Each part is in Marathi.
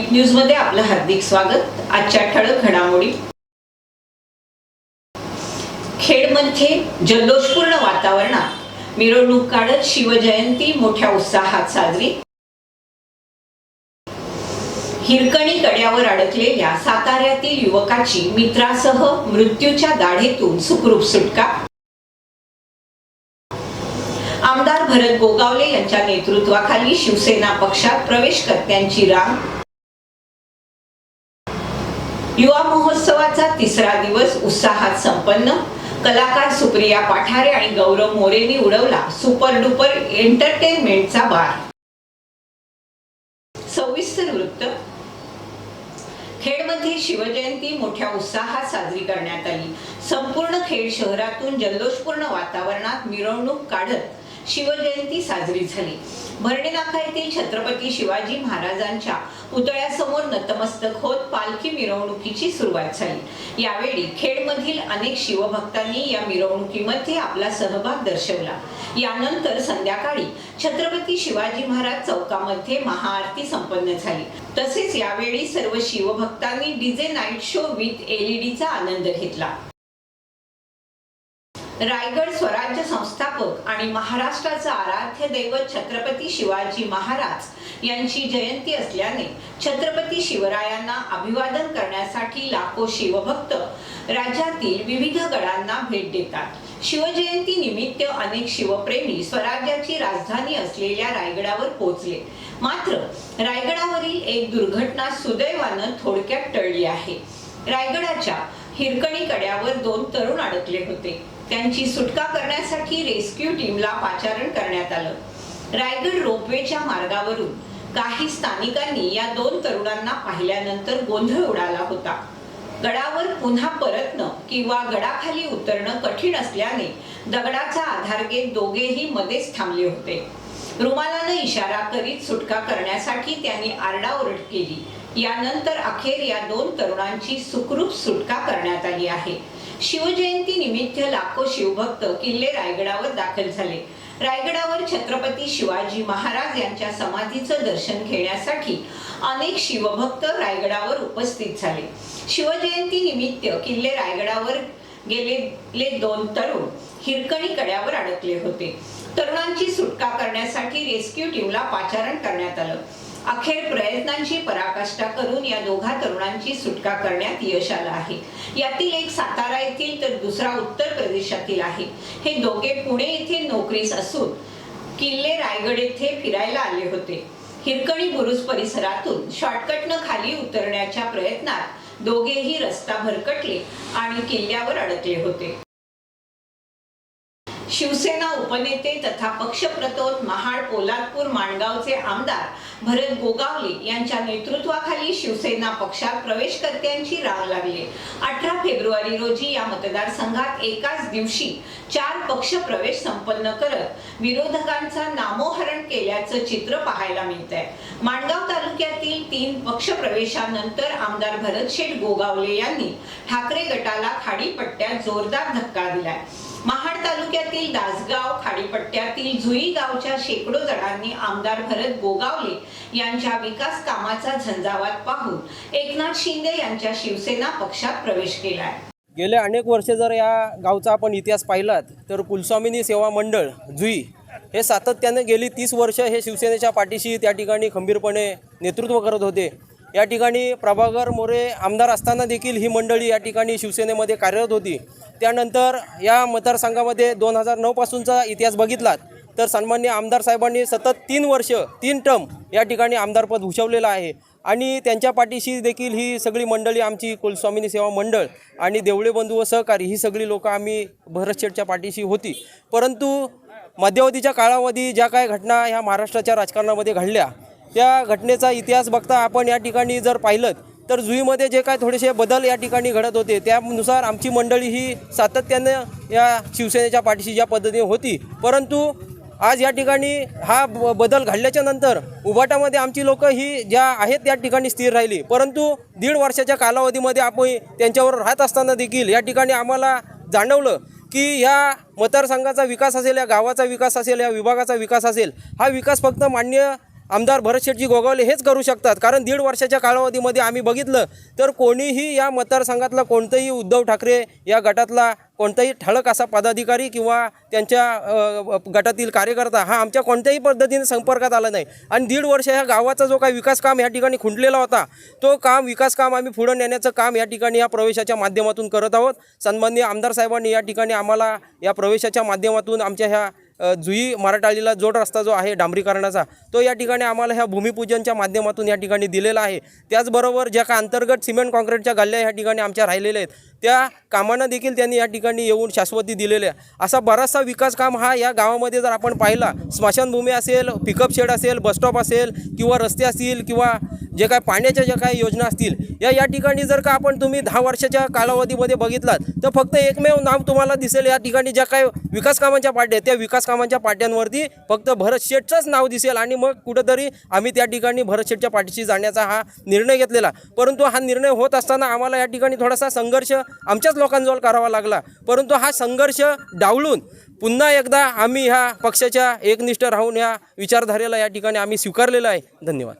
दीप न्यूजमध्ये आपलं हार्दिक स्वागत. आजच्या ठळक घडामोडी. खेडमध्ये जल्लोषपूर्ण वातावरणात मिरवणूक काढत शिवजयंती मोठ्या उत्साहात साजरी. हिरकणी कड्यावर अडकलेल्या साताऱ्यातील युवकाची मित्रासह मृत्यूच्या दाढेतून सुखरूप सुटका. आमदार भरत गोगावले यांच्या नेतृत्वाखाली शिवसेना पक्षात प्रवेशकर्त्यांची रांग. युवा महोत्सवाचा तिसरा दिवस उत्साहात संपन्न. कलाकार सुप्रिया पाठारे आणि गौरव मोरेनी उडवला सुपर डुपर एंटरटेनमेंटचा बार. सविस्तर वृत्त. खेडमध्ये शिवजयंती मोठ्या उत्साहात साजरी करण्यात आली. संपूर्ण खेड शहरातून जल्लोषपूर्ण वातावरणात मिरवणूक काढत शिवजयंती साजरी झाली. भरणे नाका येथील छत्रपती शिवाजी महाराजांच्या पुतळ्यासमोर नतमस्तक होत पालखी मिरवणुकीची सुरुवात झाली. यावेळी खेडमधील अनेक शिवभक्तांनी या मिरवणुकीमध्ये आपला सहभाग दर्शवला. यानंतर संध्याकाळी छत्रपती शिवाजी महाराज चौकामध्ये महाआरती संपन्न झाली. तसेच यावेळी सर्व शिवभक्तांनी डीजे नाईट शो विथ एलईडीचा आनंद घेतला. रायगड स्वराज्य संस्थापक आणि महाराष्ट्राचा आराध्य दैवत छत्रपती शिवाजी महाराज यांची जयंती असल्याने छत्रपती शिवरायांना अभिवादन करण्यासाठी लाखो शिवभक्त राज्यातील विविध गडांना भेट देतात. शिवजयंती निमित्त अनेक शिवप्रेमी स्वराज्याची राजधानी असलेल्या रायगडावर पोहोचले. मात्र रायगडावरील एक दुर्घटना सुदैवानं थोडक्यात टळली आहे. रायगडाच्या हिरकणी कड्यावर दोन तरुण अडकले होते. त्यांची सुटका करण्यासाठी रेस्क्यू टीमला पाचारण करण्यात आलं. रायगड रोपवेच्या मार्गावरून काही स्थानिकांनी या दोन तरुणांना पाहिल्यानंतर गोंधळ उडाला होता. गडावर पुन्हा परतणं किंवा गडाखाली उतरणं कठीण असल्याने दगडाचा आधार घेत दोघेही मध्येच थांबले होते. रुमालानं इशारा करीत सुटका करण्यासाठी त्यांनी आरडाओरड केली. यानंतर अखेर या दोन तरुणांची सुखरूप सुटका करण्यात आली आहे. शिवजयंती निमित्त लाखो शिवभक्त किल्ले रायगडावर दाखल झाले. रायगडावर छत्रपती शिवाजी महाराज यांच्या समाधीचं दर्शन घेण्यासाठी अनेक शिवभक्त रायगडावर उपस्थित झाले. शिवजयंती निमित्त किल्ले रायगडावर गेलेले दोन तरुण हिरकणी कड्यावर अडकले होते. तरुणांची सुटका करण्यासाठी रेस्क्यू टीमला पाचारण करण्यात आलं. अखेर प्रयत्नांची पराकाष्ठा करून या दोघा तरुणांची सुटका करण्यात यश आलं आहे. यातील एक सातारा येथील तर दुसरा उत्तर प्रदेशातील आहे. हे दोघे पुणे येथे नोकरीस असून किल्ले रायगड येथे फिरायला आले होते. हिरकणी बुरुज परिसरातून शॉर्टकटनं खाली उतरण्याच्या प्रयत्नात दोघेही रस्ता भरकटले आणि किल्ल्यावर अडकले होते. शिवसेना उपनेते तथा पक्षप्रतोद महाड पोलादपूर माणगावचे आमदार भरत गोगावले यांच्या नेतृत्वाखाली शिवसेना पक्षात प्रवेशकर्त्यांची रांग लागली. अठरा फेब्रुवारी रोजी या मतदारसंघात एकाच दिवशी चार पक्ष प्रवेश संपन्न करत विरोधकांचा नामोहरण केल्याचं चित्र पाहायला मिळत आहे माणगाव तालुक्यातील तीन पक्ष प्रवेशानंतर आमदार भरत शेठ गोगावले यांनी ठाकरे गटाला खाडीपट्ट्यात जोरदार धक्का दिलाय. महाड तालुक्यातील दासगाव खाडीपट्ट्यातील जुई गावच्या शेकडो जणांनी आमदार भरत गोगावले यांच्या विकास कामाचा झंझावात पाहून एकनाथ शिंदे यांच्या शिवसेना पक्षात प्रवेश केलाय. गेले अनेक वर्षे जर या गावचा आपण इतिहास पाहिलात तर कुलस्वामिनी सेवा मंडळ जुई हे सातत्याने गेली तीस वर्ष हे शिवसेनेच्या पाठीशी त्या ठिकाणी खंबीरपणे नेतृत्व करत होते. या ठिकाणी प्रभाकर मोरे आमदार असताना देखील ही मंडळी या ठिकाणी शिवसेनेमध्ये कार्यरत होती. त्यानंतर या मतदारसंघामध्ये दोन हजार नऊपासूनचा इतिहास बघितलात तर सन्मान्य आमदार साहेबांनी सतत तीन वर्ष तीन टर्म या ठिकाणी आमदारपद भूषवलेलं आहे. आणि त्यांच्या पाठीशी देखील ही सगळी मंडळी आमची कुलस्वामिनी सेवा मंडळ आणि देवळे बंधू व सहकारी ही सगळी लोकं आम्ही भरत शेठच्या पाठीशी होती. परंतु मध्यावधीच्या काळामध्ये ज्या काय घटना ह्या महाराष्ट्राच्या राजकारणामध्ये घडल्या त्या घटनेचा इतिहास बघता आपण या ठिकाणी जर पाहिलं तर जुईमध्ये जे काय थोडेसे बदल या ठिकाणी घडत होते त्यानुसार आमची मंडळी ही सातत्यानं या शिवसेनेच्या पाठीशी ज्या पद्धतीने होती. परंतु आज या ठिकाणी हा ब- बदल घडल्याच्या नंतर उभाटामध्ये आमची लोक ही ज्या आहेत त्या ठिकाणी स्थिर राहिली. परंतु दीड वर्षाच्या कालावधीमध्ये आपण त्यांच्यावर राहत असताना देखील या ठिकाणी आम्हाला जाणवलं की ह्या मतदारसंघाचा विकास असेल या गावाचा विकास असेल या विभागाचा विकास असेल हा विकास फक्त मान्य आमदार भरत शेटजी गोगावले हेच करू शकतात. कारण दीड वर्षाच्या कालावधीमध्ये आम्ही बघितलं तर कोणीही या मतदारसंघातला कोणतंही उद्धव ठाकरे या गटातला कोणताही ठळक असा पदाधिकारी किंवा त्यांच्या गटातील कार्यकर्ता हा आमच्या कोणत्याही पद्धतीने संपर्कात आला नाही. आणि दीड वर्ष ह्या गावाचा जो काही विकास काम या ठिकाणी खुंटलेला होता तो काम विकास काम आम्ही पुढं नेण्याचं काम या ठिकाणी या प्रवेशाच्या माध्यमातून करत आहोत. सन्माननीय आमदार साहेबांनी या ठिकाणी आम्हाला या प्रवेशाच्या माध्यमातून आमच्या ह्या जुई मराठालीला जोड रस्ता जो आहे डांबरीकरणाचा तो या ठिकाणी आम्हाला ह्या भूमिपूजनच्या माध्यमातून या ठिकाणी दिलेला आहे. त्याचबरोबर ज्या का अंतर्गत सिमेंट कॉन्क्रीटच्या गल्ल्या ह्या ठिकाणी आमच्या राहिलेल्या आहेत त्या कामांना देखील त्यांनी या ठिकाणी येऊन शाश्वती दिलेल्या आहे असा बराचसा विकास काम हा या गावामध्ये जर आपण पाहिला स्मशानभूमी असेल पिकअप शेड असेल बसस्टॉप असेल किंवा रस्ते असतील किंवा जे काय पाण्याच्या ज्या काही योजना असतील या या ठिकाणी जर का आपण तुम्ही दहा वर्षाच्या कालावधीमध्ये बघितलात तर फक्त एकमेव नाव तुम्हाला दिसेल या ठिकाणी ज्या काय विकास कामांच्या पाट्या त्या विकास कामांच्या पाट्यांवरती फक्त भरत शेठचंच नाव दिसेल आणि मग कुठंतरी आम्ही त्या ठिकाणी भरत शेठच्या पाठीशी जाण्याचा हा निर्णय घेतलेला. परंतु हा निर्णय होत असताना आम्हाला या ठिकाणी थोडासा संघर्ष आमच्याच लोकांजवळ करावा लागला. परंतु हा संघर्ष डावलून पुन्हा एकदा आम्ही ह्या पक्षाच्या एकनिष्ठ राहून या विचारधारेला या ठिकाणी आम्ही स्वीकारलेलं आहे. धन्यवाद.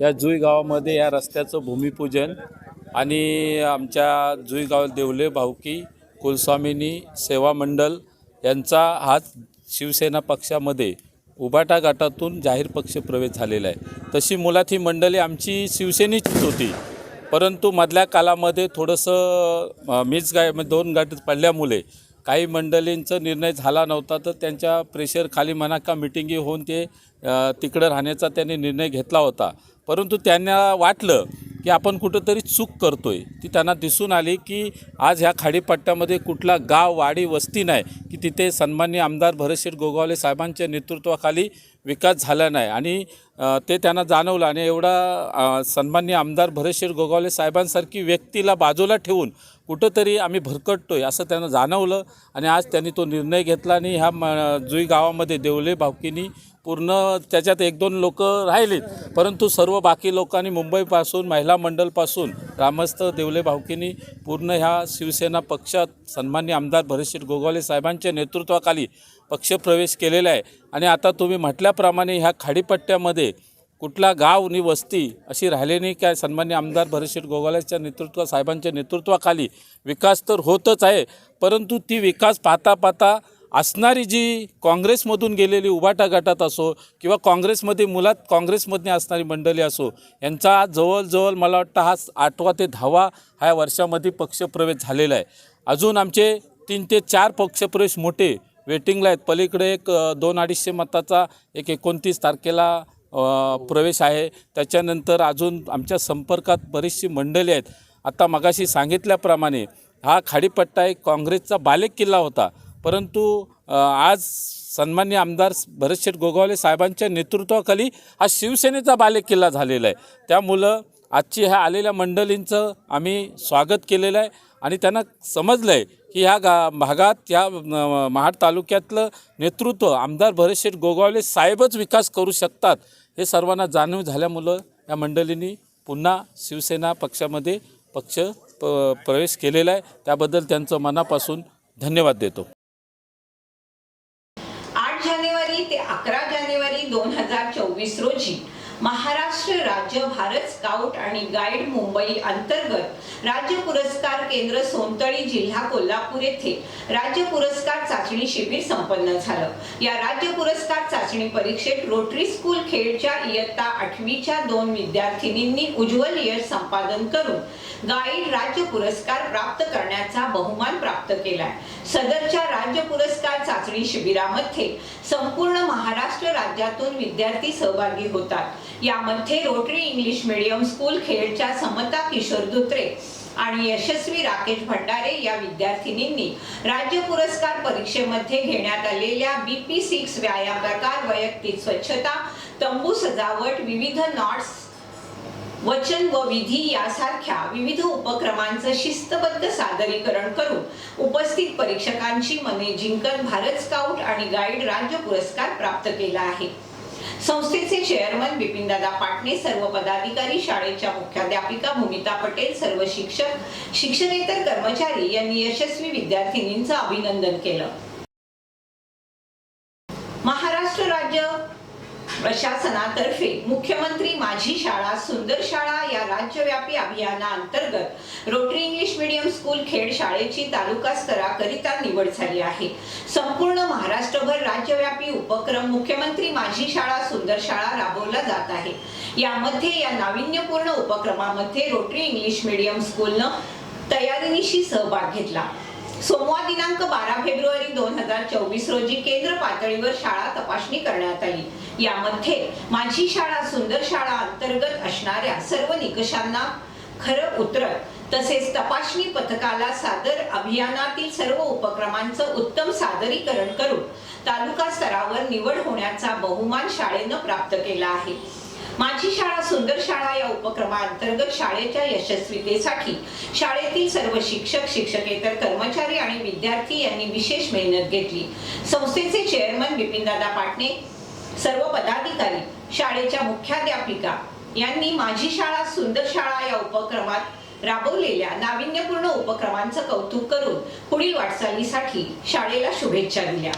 या जुई गावामध्ये या रस्त्याचं भूमिपूजन आणि आमच्या जुई गाव देवले भाऊकी कुलस्वामिनी सेवा मंडल यांचा हात शिवसेना पक्षामध्ये उबाटा गाटातून जाहीर पक्ष प्रवेश झालेला आहे. तशी मुलात ही मंडळी आमची शिवसेनेचीच होती. परंतु मधल्या कालामध्ये थोडंसं मीच गाय दोन गाठ पडल्यामुळे काही मंडळींचा निर्णय झाला नव्हता तर त्यांच्या प्रेशर खाली म्हणा का मिटिंगी होऊन ते तिकडं राहण्याचा त्यांनी निर्णय घेतला होता. परंतु त्यांना वाटलं की आपण कुठंतरी चूक करतो आहे ती त्यांना दिसून आली की आज ह्या खाडीपट्ट्यामध्ये कुठला गाव वाडी वस्ती नाही की तिथे सन्मान्य आमदार भरतशेठ गोगावले साहेबांच्या नेतृत्वाखाली विकास झाला नाही. आणि ते त्यांना जाणवलं आणि एवढा सन्मान्य आमदार भरतशेठ गोगावले साहेबांसारखी व्यक्तीला बाजूला ठेवून कुठंतरी आम्ही भरकटतो आहे असं त्यांना जाणवलं आणि आज त्यांनी तो निर्णय घेतला आणि ह्या म जुई गावामध्ये देवले भावकीनी पूर्ण त्याच्यात एक दोन लोक राहिलेत. परंतु सर्व बाकी लोकांनी मुंबईपासून महिला मंडळपासून ग्रामस्थ देवले भावकीनी पूर्ण ह्या शिवसेना पक्षात सन्मान्य आमदार भरतशेठ गोगावले साहेबांच्या नेतृत्वाखाली पक्षप्रवेश केलेला आहे. आणि आता तुम्ही म्हटल्याप्रमाणे ह्या खाडीपट्ट्यामध्ये कुठला गाव नि वस्ती अशी राहिली नाही काय सन्मान्य आमदार भरतशेठ गोगावलेच्या नेतृत्व साहेबांच्या नेतृत्वाखाली विकास तर होतच आहे परंतु ती विकास पाहता पाहता असणारी जी काँग्रेसमधून गेलेली उभाटा गटात असो किंवा काँग्रेसमध्ये मुलात काँग्रेसमधून असणारी मंडळी असो यांचा जवळजवळ मला वाटतं हा आठवा ते दहावा ह्या वर्षामध्ये पक्षप्रवेश झालेला आहे. अजून आमचे तीन ते चार पक्षप्रवेश मोठे वेटिंगला आहेत. पलीकडे एक दोन अडीचशे मताचा एक एकोणतीस तारखेला प्रवेश आहे. त्याच्यानंतर अजून आमच्या संपर्कात बरीचशी मंडळी आहेत. आता मगाशी सांगितल्याप्रमाणे हा खाडीपट्टा एक काँग्रेसचा बालेक किल्ला होता. परंतु आज सन्मान्य आमदार भरतशेठ गोगावले साहेबांच्या नेतृत्वाखाली हा शिवसेनेचा बालेक किल्ला झालेला आहे. त्यामुळं आजची ह्या आलेल्या मंडळींचं आम्ही स्वागत केलेलं आहे आणि त्यांना समजलं आहे की ह्या गा भागात या महाड तालुक्यातलं नेतृत्व आमदार भरतशेठ गोगावले साहेबच विकास करू शकतात हे सर्वांना जाणीव झाल्यामुळं या मंडळींनी पुन्हा शिवसेना पक्षामध्ये पक्ष प प्रवेश केलेला आहे. त्याबद्दल त्यांचं मनापासून धन्यवाद देतो. आठ जानेवारी ते अकरा जानेवारी दोन हजार चोवीस रोजी महाराष्ट्र राज्य भारत स्काउट आणि गाईड मुंबई अंतर्गत राज्य पुरस्कार केंद्र सोनतळी जिल्हा कोल्हापूर येथे राज्य पुरस्कार चाचणी शिबिर संपन्न झालं. या राज्य पुरस्कार चाचणी परीक्षेत रोटरी स्कूल खेडच्या इयत्ता आठवीच्या दोन विद्यार्थिनींनी उज्ज्वल यश संपादन करून गाईड राज्य पुरस्कार प्राप्त करण्याचा बहुमान प्राप्त केलाय. सदरच्या राज्य पुरस्कार चाचणी शिबिरामध्ये संपूर्ण महाराष्ट्र राज्यातून विद्यार्थी सहभागी होतात. यामध्ये रोटरी इंग्लिश मीडियम स्कूल खेडच्या समता किशोर धुत्रे आणि यशस्वी राकेश भंडारे या विद्यार्थिनींनी राज्य पुरस्कार परीक्षेमध्ये घेण्यात आलेल्या बीपी सिक्स व्यायाम प्रकार वैयक्तिक स्वच्छता तंबू सजावट विविध नॉट्स वचन व विधी यासारख्या विविध उपक्रमांचं शिस्तबद्ध सादरीकरण करून उपस्थित परीक्षकांची मने जिंकत भारत स्काउट आणि गाईड राज्य पुरस्कार प्राप्त केला आहे. संस्थेचे चेअरमन बिपिनदादा पाटणे सर्व पदाधिकारी शाळेच्या मुख्याध्यापिका भूमिता पटेल सर्व शिक्षक शिक्षणेतर कर्मचारी यांनी यशस्वी विद्यार्थिनींचं अभिनंदन केलं महाराष्ट्र राज्य प्रशासनातर्फे मुख्यमंत्री माझी शाळा सुंदर शाळा या राज्यव्यापी अभियानाअंतर्गत rotary English medium school Khed शाळेची तालुका स्तराकरिता निवड झाली आहे. संपूर्ण महाराष्ट्रभर राज्यव्यापी उपक्रम मुख्यमंत्री माझी शाळा सुंदर शाळा राबवला जात आहे. यामध्ये या नाविन्यपूर्ण उपक्रमामध्ये रोटरी इंग्लिश मीडियम स्कूलनं तयारीनिशी सहभाग घेतला. सोमवार दिनांक बारा फेब्रुवारी दोन हजार चोवीस रोजी केंद्र पातळीवर शाळा तपासणी करण्यात आली. यामध्ये माझी शाळा सुंदर शाळा अंतर्गत असणाऱ्या सर्व निकषांना खरं उतरत तसेच तपासणी पथकाला सादर अभियानातील सर्व उपक्रमांचं उत्तम सादरीकरण करून तालुका स्तरावर निवड होण्याचा बहुमान शाळेनं प्राप्त केला आहे. माझी शाळा सुंदर शाळा या उपक्रमाअंतर्गत शाळेच्या यशस्वीतेसाठी. शाळेतील सर्व शिक्षक शिक्षकेतर कर्मचारी आणि विद्यार्थी यांनी विशेष मेहनत घेतली. संस्थेचे चेअरमन बिपिनदादा पाटणे सर्व पदाधिकारी शाळेच्या मुख्याध्यापिका यांनी माझी शाळा सुंदर शाळा या उपक्रमात राबवलेल्या नाविन्यपूर्ण उपक्रमांचं कौतुक करून पुढील वाटचालीसाठी शाळेला शुभेच्छा दिल्या.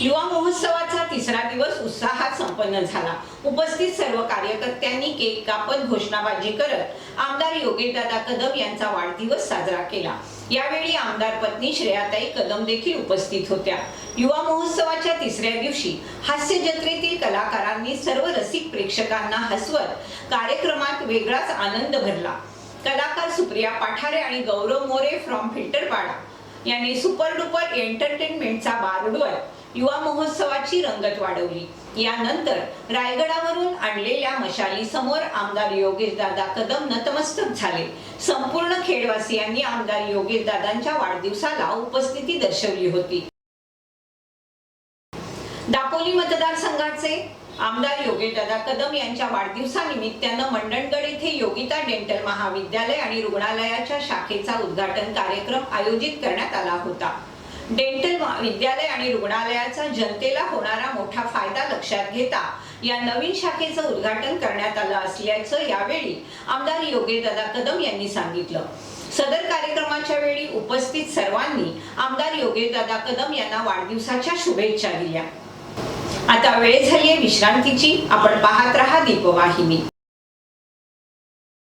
युवा महोत्सवाचा तिसरा दिवस उत्साहात संपन्न झाला. उपस्थित सर्व कार्यकर्त्यांनी केक कापत घोषणाबाजी करत आमदार योगेशदादा कदम यांचा वाढदिवस साजरा केला. यावेळी आमदार पत्नी श्रेयाताई कदम देखील उपस्थित होत्या. युवा महोत्सवाच्या तिसऱ्या दिवशी हास्य जत्रेतील कलाकारांनी सर्व रसिक प्रेक्षकांना हसवत कार्यक्रमात वेगळाच आनंद भरला. कलाकार सुप्रिया पाठारे आणि गौरव मोरे फ्रॉम फिल्टरपाडा यांनी सुपर डुपर एंटरटेनमेंटचा बार युवा महोत्सवाची रंगत वाढवली. यानंतर रायगडावरून आणलेल्या मशाली समोर आमदार योगेश दादा कदम नतमस्तक झाले. संपूर्ण खेडवासियांनी आमदार योगेश दादांच्या वाढदिवसाला उपस्थिती दर्शवली होती. दापोली मतदारसंघाचे आमदार योगेशदादा कदम यांच्या वाढदिवसानिमित्तानं मंडणगड येथे योगिता डेंटल महाविद्यालय आणि रुग्णालयाच्या शाखेचा उद्घाटन कार्यक्रम आयोजित करण्यात आला होता. डेंटल विद्यालय आणि रुग्णालयाचा जनतेला होणारा मोठा फायदा लक्षात घेता या नवीन शाखेचं उद्घाटन करण्यात आलं असल्याचं यावेळी आमदार योगेदादा कदम यांनी सांगितलं. सदर कार्यक्रमाच्या वेळी उपस्थित सर्वांनी आमदार योगेशदादा कदम यांना वाढदिवसाच्या शुभेच्छा दिल्या. आता वेळ झाली आहे विश्रांतीची. आपण पाहत राहा दीपवाहिनी.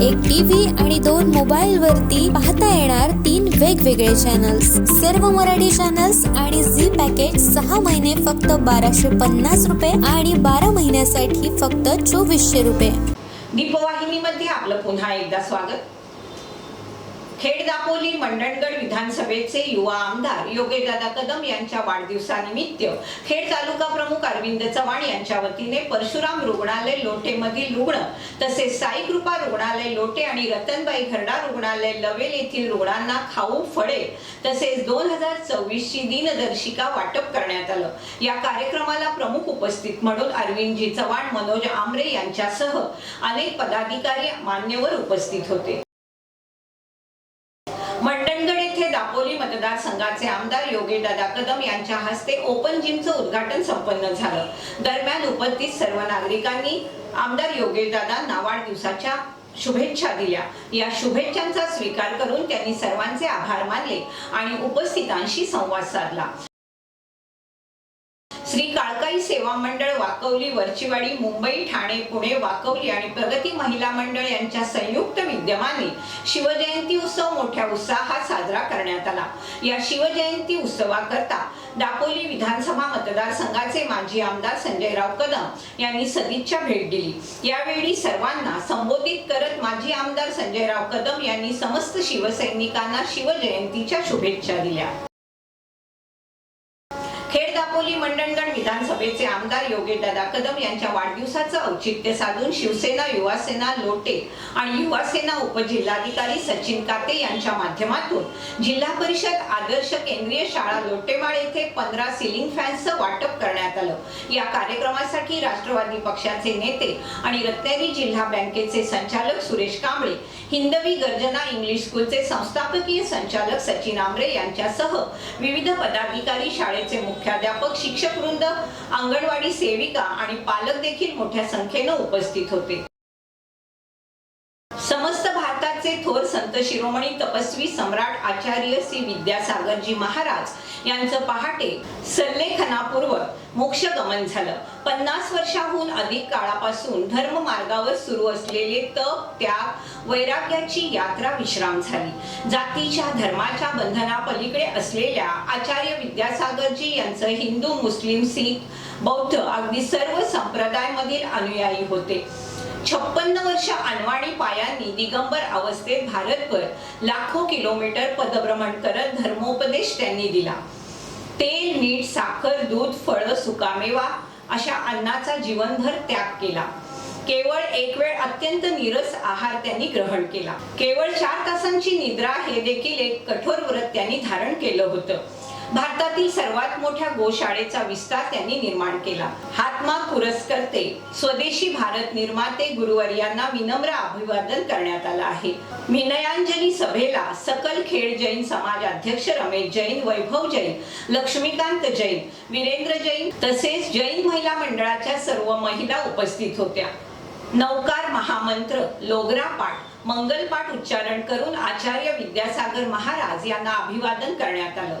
एक टीव्ही आणि दोन मोबाईल वरती पाहता येणार तीन वेगवेगळे चॅनल्स सर्व मराठी चॅनल्स आणि झी पॅकेज सहा महिने फक्त बाराशे पन्नास रुपये आणि बारा महिन्यासाठी फक्त चोवीसशे रुपये. दीपवाहिनीमध्ये आपलं पुन्हा एकदा स्वागत. खेड दापोली मंडणगड विधानसभेचे युवा आमदार योगेदादा कदम यांच्या वाढदिवसानिमित्त खेड तालुका प्रमुख अरविंद चव्हाण यांच्या वतीने परशुराम रुग्णालय लोटेमधील रुग्ण तसेच साईकृपा रुग्णालय लोटे आणि रतनबाई घरडा रुग्णालय लवेल येथील रुग्णांना खाऊ फळे तसेच दोन हजार चोवीसची दिनदर्शिका वाटप करण्यात आलं. या कार्यक्रमाला प्रमुख उपस्थित म्हणून अरविंदजी चव्हाण मनोज आमरे यांच्यासह अनेक पदाधिकारी मान्यवर उपस्थित होते. मतदारसंघाचे आमदार योगेशदादा कदम यांच्या हस्ते ओपन जिमचं उद्घाटन संपन्न झालं. दरम्यान उपस्थित सर्व नागरिकांनी आमदार योग्यदादा नावाड दिवसाच्या शुभेच्छा दिल्या. या शुभेच्छांचा स्वीकार करून त्यांनी सर्वांचे आभार मानले आणि उपस्थितांशी संवाद साधला. श्री काळकाई सेवा मंडळ वाकवली वरचीवाडी मुंबई ठाणे पुणे वाकवली आणि प्रगती महिला मंडळ यांच्या संयुक्त विद्यमाने शिवजयंती उत्सव मोठ्या उत्साहात साजरा करण्यात आला. या शिवजयंती उत्सवाकरता दापोली विधानसभा मतदारसंघाचे माजी आमदार संजयराव कदम यांनी सदिच्छा भेट दिली. यावेळी सर्वांना संबोधित करत माजी आमदार संजयराव कदम यांनी समस्त शिवसैनिकांना शिवजयंतीच्या शुभेच्छा दिल्या. दापोली मंडणगड विधानसभेचे आमदार योगेशदादा कदम यांच्या वाढदिवसाचं औचित्य साधून शिवसेना युवासेना लोटे आणि युवासेना उपजिल्हाधिकारी सचिन काते यांच्या माध्यमातून जिल्हा परिषद आदर्श केंद्रीय शाळा लोटेवाड येथे पंधरा सिलिंग फॅन्सचं वाटप करण्यात आलं. या कार्यक्रमासाठी राष्ट्रवादी पक्षाचे नेते आणि रत्नागिरी जिल्हा बँकेचे संचालक सुरेश कांबळे हिंदवी गर्जना इंग्लिश स्कूलचे संस्थापकीय संचालक सचिन आमरे यांच्यासह विविध पदाधिकारी शाळेचे मुख्याध्यापक शिक्षक वृंद अंगणवाडी सेविका आणि पालक देखील मोठ्या संख्येनं उपस्थित होते. महाराष्ट्राचे थोर संत शिरोमणी तपस्वी सम्राट आचार्य श्री विद्यासागरजी महाराज यांचं पहाटे सल्लेखनापूर्वक मोक्षगमन झालं. पन्नास वर्षाहून अधिक काळापासून धर्म मार्गावर सुरू असलेले तप त्याग वैराग्याची यात्रा विश्राम झाली. जातीच्या धर्माच्या बंधनापलीकडे असलेल्या आचार्य विद्यासागरजी यांचं हिंदू मुस्लिम शीख बौद्ध अगदी सर्व संप्रदायमधील अनुयायी होते. छप्पन्न वर्ष अनवाणी पायांनी दिगंबर अवस्थेत भारतभर लाखो किलोमीटर पदभ्रमण करत धर्मोपदेश त्यांनी दिला. तेल मीठ साखर दूध फळं सुकामेवा अशा अन्नाचा जीवनभर त्याग केला. केवळ एक वेळ अत्यंत नीरस आहार त्यांनी ग्रहण केला. केवळ चार तासांची निद्रा हे देखील एक कठोर व्रत त्यांनी धारण केलं होतं. भारतातील सर्वात मोठ्या गोशाळेचा विस्तार त्यांनी निर्माण केला. हातमा पुरस्कर्ते स्वदेशी भारत निर्माते गुरुवर्यांना विनम्र अभिवादन करण्यात आलं आहे. विनयांजली सभेला सकल खेड जैन समाज अध्यक्ष रमेश जैन वैभव जैन लक्ष्मीकांत जैन वीरेंद्र जैन तसेच जैन महिला मंडळाच्या सर्व महिला उपस्थित होत्या. नौकार महामंत्र लोगरा पाठ मंगलपाठ उच्चारण करून आचार्य विद्यासागर महाराज यांना अभिवादन करण्यात आलं.